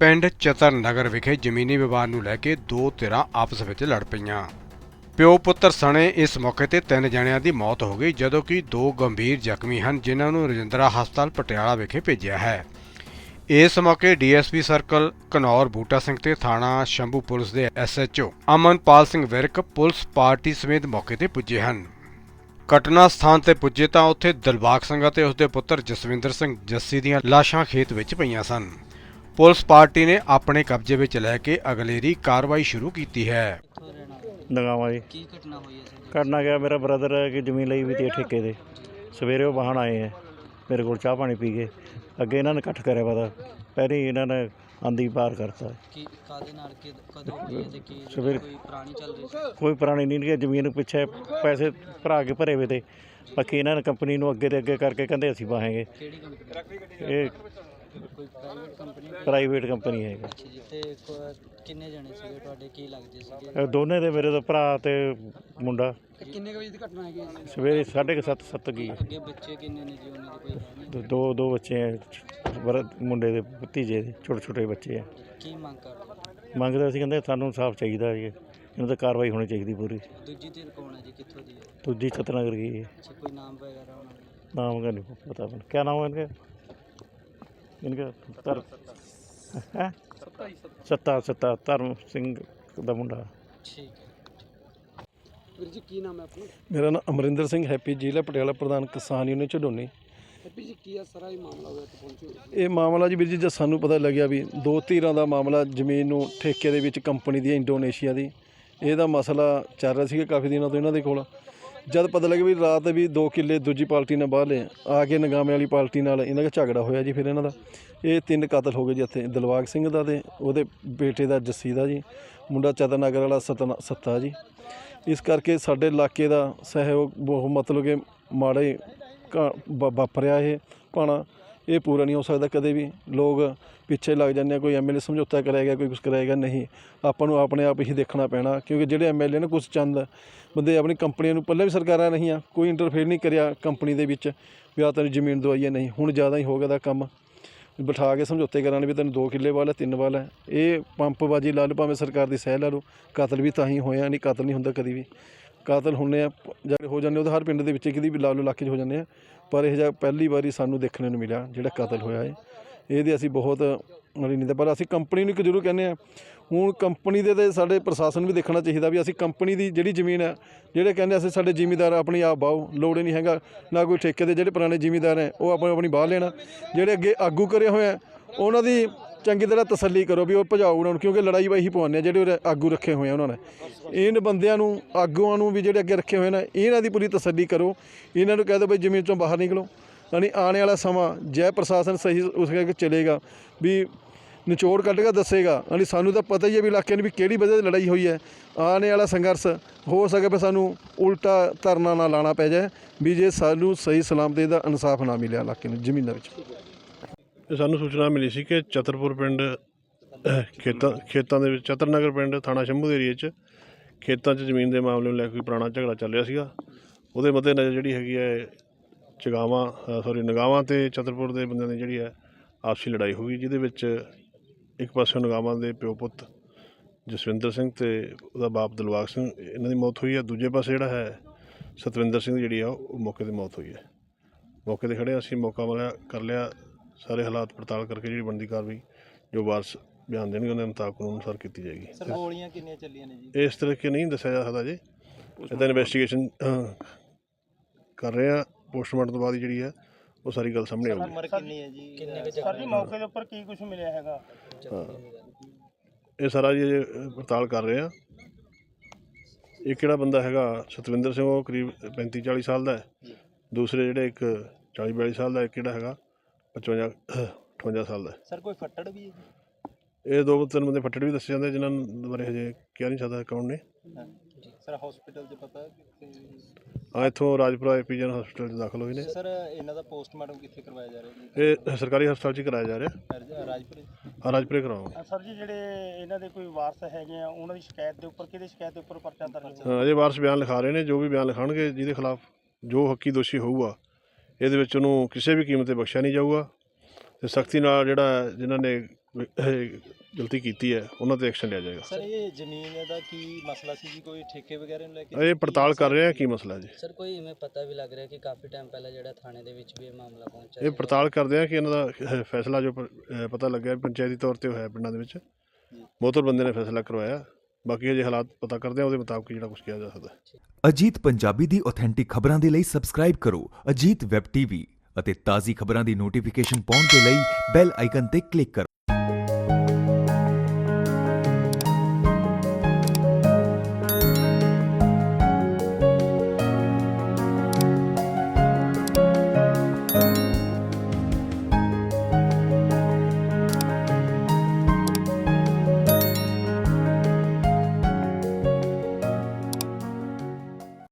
ਪਿੰਡ ਚਤਰ ਨਗਰ ਵਿਖੇ ਜ਼ਮੀਨੀ ਵਿਵਾਦ ਨੂੰ ਲੈ ਕੇ ਦੋ ਧਿਰਾਂ ਆਪਸ ਵਿੱਚ ਲੜ ਪਈਆਂ। ਪਿਓ ਪੁੱਤਰ ਸਣੇ ਇਸ ਮੌਕੇ ਤੇ ਤਿੰਨ ਜਣਿਆਂ ਦੀ ਮੌਤ ਹੋ ਗਈ, ਜਦੋਂ ਕਿ ਦੋ ਗੰਭੀਰ ਜ਼ਖਮੀ ਹਨ ਜਿਨ੍ਹਾਂ ਨੂੰ ਰਜਿੰਦਰਾ ਹਸਪਤਾਲ ਪਟਿਆਲਾ ਵਿਖੇ ਭੇਜਿਆ ਹੈ। ਇਸ ਮੌਕੇ ਡੀਐਸਪੀ ਸਰਕਲ ਕਨੌਰ ਬੂਟਾ ਸਿੰਘ ਤੇ ਥਾਣਾ ਸ਼ੰਭੂ ਪੁਲਿਸ ਦੇ SHO Amanpal Singh Virk police party ਸਮੇਤ ਮੌਕੇ ਤੇ ਪੁੱਜੇ ਹਨ। ਘਟਨਾ ਸਥਾਨ ਤੇ ਪੁੱਜੇ ਤਾਂ ਉੱਥੇ ਦਿਲਬਾਗ ਸਿੰਘ ਅਤੇ ਉਸਦੇ ਪੁੱਤਰ ਜਸਵਿੰਦਰ ਸਿੰਘ ਜੱਸੀ ਦੀਆਂ ਲਾਸ਼ਾਂ ਖੇਤ ਵਿੱਚ ਪਈਆਂ ਸਨ। ਪੁਲਿਸ ਪਾਰਟੀ ਨੇ ਆਪਣੇ ਕਬਜ਼ੇ ਵਿੱਚ ਲੈ ਕੇ ਅਗਲੇਰੀ ਕਾਰਵਾਈ ਸ਼ੁਰੂ ਕੀਤੀ ਹੈ। ਨਗਾਵਾਂ ਜੀ। ਕੀ ਘਟਨਾ ਹੋਈ ਹੈ ਸਰ? ਕਰਨਾ ਗਿਆ ਮੇਰਾ ਬ੍ਰਦਰ ਹੈ ਕਿ ਜ਼ਮੀਨ ਲਈ ਵੀ ਤੀ ਠੇਕੇ ਦੇ ਸਵੇਰੇ ਉਹ ਵਾਹਣ ਆਏ ਹੈ ਮੇਰੇ ਕੋਲ ਚਾਹ ਪਾਣੀ ਪੀ ਗਏ ਅੱਗੇ ਇਹਨਾਂ ਨੇ ਇਕੱਠ ਕਰਿਆ ਪਤਾ ਪਹਿਲਾਂ ਹੀ ਇਹਨਾਂ ਨੇ ਆਂਦੀ ਪਾਰ ਕਰਤਾ। ਕੀ ਕਾਦੇ ਨਾਲ ਕਿ ਕਦੋਂ ਹੋਈ ਹੈ ਤੇ ਕੀ ਸਵੇਰੇ- ਕੋਈ ਪੁਰਾਣੀ ਚੱਲ ਰਹੀ ਸੀ? ਕੋਈ ਪੁਰਾਣੀ ਨਹੀਂ ਕਿ ਜ਼ਮੀਨ ਪਿੱਛੇ ਪੈਸੇ ਭਰਾ ਕੇ ਭਰੇ ਵੇ ਤੇ। ਬਾਕੀ ਇਹਨਾਂ ਨੇ ਕੰਪਨੀ ਨੂੰ ਅੱਗੇ ਦੇ ਅੱਗੇ ਕਰਕੇ ਕਹਿੰਦੇ ਅਸੀਂ ਵਾਹਾਂਗੇ। ਕਿਹੜੀ ਕੰਪਨੀ ਇਹ ਪ੍ਰਾਈਵੇਟ ਕੰਪਨੀ ਪ੍ਰਾਈਵੇਟ ਜੀ ਦੋਨੇ ਦੇ ਮੇਰੇ ਦਾ ਭਰਾ ਤੇ ਮੁੰਡਾ। ਤੇ ਸਵੇਰੇ 7:30 ਸੱਤ ਗਈ ਬੱਚੇ ਕਿੰਨੇ ਦੋ ਦੋ ਬੱਚੇ ਆ ਮੁੰਡੇ ਦੇ ਭਤੀਜੇ ਦੇ ਛੋਟੇ ਛੋਟੇ ਬੱਚੇ ਆ। ਕੀ ਮੰਗਦਾ ਸੀ ਕਹਿੰਦੇ ਸਾਨੂੰ ਇਨਸਾਫ ਚਾਹੀਦਾ ਜੀ। ਇਹਨਾਂ ਤੇ ਕਾਰਵਾਈ ਹੋਣੀ ਚਾਹੀਦੀ ਪੂਰੀ। ਦੂਜੀ ਧਿਰ ਕੌਣ ਗਈ ਹੈ? ਨਾਮ ਵਗੈਰਾ ਨਹੀਂ ਪਤਾ ਮੈਨੂੰ ਕੀ ਨਾਮ ਹੈ ਇਹਨਾਂ इनका तर है सत्ता सत्ता धर्म सिंह ਦਾ ਮੁੰਡਾ ਠੀਕ ਹੈ ਵੀਰ ਜੀ ਕੀ ਨਾਮ ਹੈ ਆਪਣਾ ਮੇਰਾ ਨਾਮ ਅਮਰਿੰਦਰ ਸਿੰਘ ਹੈਪੀ ਜ਼ਿਲ੍ਹਾ ਪਟਿਆਲਾ ਪ੍ਰਧਾਨ ਕਿਸਾਨ ਯੂਨੀਅਨ ਝਡੋਨੀ ਹੈਪੀ ਜੀ ਕੀ ਹੈ ਸਾਰਾ ਇਹ ਮਾਮਲਾ ਹੋਇਆ ਤੇ ਪਹੁੰਚੇ ਇਹ ਮਾਮਲਾ ਜੀ ਵੀਰ ਜੀ ਜਦ ਸਾਨੂੰ ਪਤਾ ਲੱਗਿਆ ਵੀ ਦੋ ਧਿਰਾਂ ਦਾ ਮਾਮਲਾ ਜ਼ਮੀਨ ਨੂੰ ਠੇਕੇ ਦੇ ਵਿੱਚ ਕੰਪਨੀ ਦੀ ਹੈ ਇੰਡੋਨੇਸ਼ੀਆ ਦੀ ਇਹਦਾ ਮਸਲਾ ਚੱਲ ਰਿਹਾ ਸੀਗਾ ਕਾਫੀ ਦਿਨਾਂ ਤੋਂ ਇਹਨਾਂ ਦੇ ਕੋਲ ਜਦ ਪਤਾ ਲੱਗਿਆ ਵੀ ਰਾਤ ਵੀ ਦੋ ਕਿੱਲੇ ਦੂਜੀ ਪਾਰਟੀ ਨਾਲ ਬਾਹਰ ਲਏ ਆ ਕੇ ਨਗਾਮੇ ਵਾਲੀ ਪਾਰਟੀ ਨਾਲ ਇਹਨਾਂ ਦਾ ਝਗੜਾ ਹੋਇਆ ਜੀ ਫਿਰ ਇਹਨਾਂ ਦਾ। ਇਹ ਤਿੰਨ ਕਤਲ ਹੋ ਗਏ ਜੀ ਇੱਥੇ ਦਿਲਬਾਗ ਸਿੰਘ ਦਾ ਤੇ ਉਹਦੇ ਬੇਟੇ ਦਾ ਜੱਸੀ ਦਾ ਜੀ, ਮੁੰਡਾ ਚਤਨਗਰ ਵਾਲਾ ਸਤਨਾ, ਸੱਤਾ ਜੀ। ਇਸ ਕਰਕੇ ਸਾਡੇ ਇਲਾਕੇ ਦਾ ਸਹਿਯੋਗ ਬਹੁਤ ਮਤਲਬ ਕਿ ਮਾੜੇ ਘਾ- ਵਾ- ਵਾਪਰਿਆ ਇਹ, ਭਾਣਾ ਇਹ ਪੂਰਾ ਨਹੀਂ ਹੋ ਸਕਦਾ ਕਦੇ ਵੀ। ਲੋਕ ਪਿੱਛੇ ਲੱਗ ਜਾਂਦੇ ਆ, ਕੋਈ ਐਮਐਲਏ ਸਮਝੌਤਾ ਕਰਾਏਗਾ ਕੋਈ ਕੁਝ ਕਰਾਏਗਾ ਨਹੀਂ। ਆਪਾਂ ਨੂੰ ਆਪਣੇ ਆਪ ਹੀ ਦੇਖਣਾ ਪੈਣਾ, ਕਿਉਂਕਿ ਜਿਹੜੇ ਐਮਐਲਏ ਨੇ ਕੁਝ ਚੰਦ ਬੰਦੇ ਆਪਣੀ ਕੰਪਨੀਆਂ ਨੂੰ ਪਹਿਲਾਂ ਵੀ ਸਰਕਾਰਾਂ ਨਹੀਂ ਆ ਕੋਈ ਇੰਟਰਫੇਅਰ ਨਹੀਂ ਕਰਿਆ ਕੰਪਨੀ ਦੇ ਵਿੱਚ, ਵੀ ਆ ਤੈਨੂੰ ਜ਼ਮੀਨ ਦਵਾਈ ਹੈ ਨਹੀਂ। ਹੁਣ ਜ਼ਿਆਦਾ ਹੀ ਹੋ ਗਿਆ ਦਾ ਕੰਮ। ਬਿਠਾ ਕੇ ਸਮਝੌਤੇ ਕਰਾਉਣ ਵੀ ਤੈਨੂੰ 2 ਕਿੱਲੇ ਵਾਲਾ, ਤਿੰਨ ਵਾਲਾ। ਇਹ ਪੰਪਬਾਜੀ ਲਾ ਲਓ, ਭਾਵੇਂ ਸਰਕਾਰ ਦੀ ਸਹਿ ਲਾ ਲਓ, ਕਤਲ ਵੀ ਤਾਂ ਹੀ ਹੋਇਆ, ਨਹੀਂ ਕਤਲ ਨਹੀਂ ਹੁੰਦਾ ਕਦੀ ਵੀ। ਕਾਤਲ ਹੁੰਨੇ ਆ ਪ- ਜਦ ਹੋ ਜਾਂਦੇ ਉਹ ਤਾਂ ਹਰ ਪਿੰਡ ਦੇ ਵਿੱਚ ਕਿਤੇ ਵੀ ਲਾ ਲਓ ਇਲਾਕੇ 'ਚ ਹੋ ਜਾਂਦੇ ਆ। ਪਰ ਇਹ ਜਿਹਾ ਪਹਿਲੀ ਵਾਰੀ ਸਾਨੂੰ ਦੇਖਣ ਨੂੰ ਮਿਲਿਆ, ਜਿਹੜਾ ਕਾਤਲ ਹੋਇਆ ਹੈ ਇਹਦੇ ਅਸੀਂ ਬਹੁਤ ਮਾੜੀ ਨਹੀਂ ਪਰ ਅਸੀਂ ਕੰਪਨੀ ਨੂੰ ਇੱਕ ਜ਼ਰੂਰ ਕਹਿੰਦੇ ਆ, ਹੁਣ ਕੰਪਨੀ ਦੇ ਤੇ ਸਾਡੇ ਪ੍ਰਸ਼ਾਸਨ ਵੀ ਦੇਖਣਾ ਚਾਹੀਦਾ ਵੀ ਅਸੀਂ ਕੰਪਨੀ ਦੀ ਜਿਹੜੀ ਜ਼ਮੀਨ ਹੈ ਜਿਹੜੇ ਕਹਿੰਦੇ ਅਸੀਂ ਸਾਡੇ ਜ਼ਿਮੀਦਾਰ ਆਪਣੀ ਆਪ ਬਾਓ ਲੋੜ ਹੀ ਨਹੀਂ ਹੈਗਾ, ਨਾ ਕੋਈ ਠੇਕੇ ਦੇ ਜਿਹੜੇ ਪੁਰਾਣੇ ਜ਼ਿਮੀਦਾਰ ਹੈ, ਉਹ ਆਪਣੀ ਆਪਣੀ ਬਾਹ ਲੈਣਾ। ਜਿਹੜੇ ਅੱਗੇ ਆਗੂ ਕਰੇ ਹੋਏ ਆ, ਉਹਨਾਂ ਦੀ ਚੰਗੀ ਤਰ੍ਹਾਂ ਤਸੱਲੀ ਕਰੋ ਵੀ ਉਹ ਭਜਾਓ ਉਹਨਾਂ ਨੂੰ, ਕਿਉਂਕਿ ਲੜਾਈ ਵਾਹੀ ਪਵਾਉਂਦੇ ਆ ਜਿਹੜੇ ਉਰੇ ਆਗੂ ਰੱਖੇ ਹੋਏ ਆ ਉਹਨਾਂ ਨੇ। ਇਹਨਾਂ ਬੰਦਿਆਂ ਨੂੰ, ਆਗੂਆਂ ਨੂੰ ਵੀ ਜਿਹੜੇ ਅੱਗੇ ਰੱਖੇ ਹੋਏ ਨੇ, ਇਹਨਾਂ ਦੀ ਪੂਰੀ ਤਸੱਲੀ ਕਰੋ। ਇਹਨਾਂ ਨੂੰ ਕਹਿ ਦਿਓ ਬਈ ਜ਼ਮੀਨ ਚੋਂ ਬਾਹਰ ਨਿਕਲੋ। ਯਾਨੀ ਆਉਣ ਵਾਲਾ ਸਮਾਂ, ਜੈ ਪ੍ਰਸ਼ਾਸਨ ਸਹੀ ਉਸ ਕਰਕੇ ਚਲੇਗਾ, ਵੀ ਨਿਚੋੜ ਕੱਢ ਕੇ ਦੱਸੇਗਾ। ਯਾਨੀ ਸਾਨੂੰ ਤਾਂ ਪਤਾ ਹੀ ਹੈ ਵੀ ਇਲਾਕੇ ਨੂੰ ਵੀ ਕਿਹੜੀ ਵਜ੍ਹਾ ਦੀ ਲੜਾਈ ਹੋਈ ਹੈ। ਆਉਣ ਵਾਲਾ ਸੰਘਰਸ਼, ਹੋ ਸਕੇ ਵੀ ਸਾਨੂੰ ਉਲਟਾ ਧਰਨਾ ਨਾ ਲਾਣਾ ਪੈ ਜਾਏ, ਵੀ ਜੇ ਸਾਨੂੰ ਸਹੀ ਸਲਾਮਤੀ ਦਾ ਇਨਸਾਫ ਨਾ ਮਿਲਿਆ ਇਲਾਕੇ ਨੂੰ, ਜ਼ਮੀਨਾਂ ਵਿੱਚ। ਇਹ ਸਾਨੂੰ ਸੂਚਨਾ ਮਿਲੀ ਸੀ ਕਿ ਚਤਰਪੁਰ ਪਿੰਡ ਅਹ, ਖੇਤਾਂ ਖੇਤਾਂ ਦੇ ਵਿੱਚ ਚਤਰਨਗਰ ਪਿੰਡ ਥਾਣਾ ਸ਼ੰਭੂ ਦੇ ਏਰੀਏ 'ਚ ਖੇਤਾਂ 'ਚ ਜ਼ਮੀਨ ਦੇ ਮਾਮਲੇ ਨੂੰ ਲੈ ਕੇ ਕੋਈ ਪੁਰਾਣਾ ਝਗੜਾ ਚੱਲ ਰਿਹਾ ਸੀਗਾ। ਉਹਦੇ ਮੱਦੇਨਜ਼ਰ ਜਿਹੜੀ ਹੈਗੀ ਹੈ ਚਗਾਵਾਂ ਸੌਰੀ ਨਗਾਵਾਂ ਤੇ ਚਤਰਪੁਰ ਦੇ ਬੰਦਿਆਂ ਦੀ ਜਿਹੜੀ ਹੈ ਆਪਸੀ ਲੜਾਈ ਹੋ ਗਈ ਜਿਹਦੇ ਵਿੱਚ ਇੱਕ ਪਾਸੇ ਨਗਾਵਾਂ ਦੇ ਪਿਓ ਪੁੱਤ ਜਸਵਿੰਦਰ ਸਿੰਘ ਤੇ ਉਹਦਾ ਬਾਪ ਦਿਲਵਾਗ ਸਿੰਘ ਇਹਨਾਂ ਦੀ ਮੌਤ ਹੋਈ ਹੈ। ਦੂਜੇ ਪਾਸੇ ਜਿਹੜਾ ਹੈ ਸਤਵਿੰਦਰ ਸਿੰਘ ਦੀ ਜਿਹੜੀ ਆ ਉਹ ਮੌਕੇ ਤੇ ਮੌਤ ਹੋਈ ਹੈ। ਮੌਕੇ ਤੇ ਖੜੇ ਹਾਂ ਅਸੀਂ ਮੌਕਾ ਮਿਲਿਆ ਕਰ ਲਿਆ। ਸਾਰੇ ਹਾਲਾਤ ਪੜਤਾਲ ਕਰਕੇ ਜਿਹੜੀ ਬਣਦੀ ਕਾਰਵਾਈ ਜੋ ਵਾਰਸ ਬਿਆਨ ਦੇਣਗੇ ਉਹਨਾਂ ਦੇ ਮੁਤਾਬਕ ਕਾਨੂੰਨ ਅਨੁਸਾਰ ਕੀਤੀ ਜਾਏਗੀ। ਸਰ ਗੋਲੀਆਂ ਕਿੰਨੀਆਂ ਚੱਲੀਆਂ ਨੇ ਜੀ? ਇਸ ਤਰੀਕੇ ਨਹੀਂ ਦੱਸਿਆ ਜਾ ਸਕਦਾ ਜੀ। ਇਹਦਾ ਇਨਵੈਸਟੀਗੇਸ਼ਨ ਕਰ ਰਹੇ ਆ। ਪੋਸਟਮਾਰਟਮ ਤੋਂ ਬਾਅਦ ਹੀ ਜਿਹੜੀ ਹੈ ਉਹ ਸਾਰੀ ਗੱਲ ਸਾਹਮਣੇ ਆਊਗੀ। ਉਮਰ ਕਿੰਨੀ ਹੈ ਜੀ? ਕਿੰਨੇ ਕੁ ਸਰ ਜੀ ਮੌਕੇ ਦੇ ਉੱਪਰ ਕੀ ਕੁਝ ਮਿਲਿਆ ਹੈਗਾ? ਇਹ ਸਾਰਾ ਜੀ ਪੜਤਾਲ ਕਰ ਰਹੇ ਆ। ਇਹ ਕਿਹੜਾ ਬੰਦਾ ਹੈਗਾ ਸਤਵਿੰਦਰ ਸਿੰਘ ਉਹ ਕਰੀਬ 35 40 ਸਾਲ ਦਾ ਹੈ। ਦੂਸਰੇ ਜਿਹੜੇ ਇੱਕ 40 42 ਸਾਲ ਦਾ ਇੱਕ ਕਿਹੜਾ ਹੈਗਾ 55 58 ਸਾਲ ਦਾ। ਹੈ। ਸਰ ਕੋਈ ਫੱਟੜ ਵੀ ਹੈ ਇਹ ਦੋ ਤਿੰਨ ਬੰਦੇ ਫੱਟੜ ਵੀ ਦੱਸੇ ਜਾਂਦੇ ਜਿਨ੍ਹਾਂ ਨੂੰ ਬਾਰੇ ਹਜੇ ਕਿਹਾ ਨਹੀਂ ਸਕਦਾ ਕੌਣ ਨੇ। ਜੀ। ਸਰ ਹਸਪੀਟਲ 'ਚ ਪਤਾ ਆ ਇੱਥੋਂ ਰਾਜਪੁਰਾ ਐਪੀਜਨ ਹਸਪੀਟਲ 'ਚ ਦਾਖਲ ਹੋਏ ਨੇ। ਸਰ ਇਹਨਾਂ ਦਾ ਪੋਸਟਮਾਰਟਮ ਕਿੱਥੇ ਕਰਵਾਇਆ ਜਾ ਰਿਹਾ ਇਹ ਸਰਕਾਰੀ ਹਸਪਤਾਲ 'ਚ ਹੀ ਕਰਾਇਆ ਜਾ ਰਿਹਾ। ਜੀ ਰਾਜਪੁਰ। ਆ ਰਾਜਪੁਰੇ ਕਰਾਵਾਂਗੇ ਸਰ ਜੀ ਜਿਹੜੇ ਇਹਨਾਂ ਦੇ ਕੋਈ ਵਾਰਸ ਹੈਗੇ ਆ ਉਹਨਾਂ ਦੀ ਸ਼ਿਕਾਇਤ ਦੇ ਉੱਪਰ ਕਿਹਦੀ ਸ਼ਿਕਾਇਤ ਦੇ ਉੱਪਰ ਪਰਚਾ ਦਰਜ ਹਾਂ, ਅਜੇ ਵਾਰਸ ਬਿਆਨ ਲਿਖਾ ਰਹੇ ਨੇ ਜੋ ਵੀ ਬਿਆਨ ਲਿਖਾਣਗੇ ਜਿਹਦੇ ਖਿਲਾਫ ਜੋ ਹੱਕੀ ਦੋਸ਼ੀ ਹੋਊਗਾ ਇਹਦੇ ਵਿੱਚ ਉਹਨੂੰ ਕਿਸੇ ਵੀ ਕੀਮਤ ਤੇ ਬਖਸ਼ਿਆ ਨਹੀਂ ਜਾਊਗਾ। ਤੇ ਸਖਤੀ ਨਾਲ ਜਿਹੜਾ ਜਿਨ੍ਹਾਂ ਨੇ ਗਲਤੀ ਕੀਤੀ ਹੈ ਉਹਨਾਂ ਤੇ ਐਕਸ਼ਨ ਲਿਆ ਜਾਏਗਾ। ਸਰ ਇਹ ਜ਼ਮੀਨ ਦਾ ਕੀ ਮਸਲਾ ਸੀ ਜੀ? ਕੋਈ ਠੇਕੇ ਵਗੈਰਾ ਨੂੰ ਲੈ ਕੇ? ਇਹ ਪੜਤਾਲ ਕਰ ਰਹੇ ਆ ਕੀ ਮਸਲਾ ਜੀ? ਸਰ ਕੋਈ ਇਵੇਂ ਪਤਾ ਵੀ ਲੱਗ ਰਿਹਾ ਕਿ ਕਾਫੀ ਟਾਈਮ ਪਹਿਲਾਂ ਜਿਹੜਾ ਥਾਣੇ ਦੇ ਵਿੱਚ ਵੀ ਇਹ ਮਾਮਲਾ ਪਹੁੰਚਿਆ ਇਹ। ਪੜਤਾਲ ਕਰਦੇ ਆ ਕਿ ਇਹਨਾਂ ਦਾ ਫੈਸਲਾ ਜੋ ਪਤਾ ਲੱਗਿਆ ਪੰਚਾਇਤੀ ਤੌਰ ਤੇ ਹੋਇਆ ਪਿੰਡਾਂ ਦੇ ਵਿੱਚ। ਬਹੁਤਰ ਬੰਦੇ ਨੇ ਫੈਸਲਾ ਕਰਵਾਇਆ। ਬਾਕੀ ਅਜੇ ਹਾਲਾਤ ਪਤਾ ਕਰਦੇ ਆ, ਉਹਦੇ ਮੁਤਾਬਕ ਜਿਹੜਾ ਕੁਝ ਕਿਹਾ ਜਾ ਸਕਦਾ ਅਜੀਤ ਪੰਜਾਬੀ ਦੀ ਆਥੈਂਟਿਕ ਖਬਰਾਂ ਦੇ ਲਈ ਸਬਸਕ੍ਰਾਈਬ ਕਰੋ, ਅਜੀਤ ਵੈਬ ਟੀਵੀ ਅਤੇ ਤਾਜ਼ੀ ਖਬਰਾਂ ਦੀ ਨੋਟੀਫਿਕੇਸ਼ਨ ਪਾਉਣ ਦੇ ਲਈ ਬੈਲ ਆਈਕਨ ਤੇ ਕਲਿੱਕ ਕਰੋ।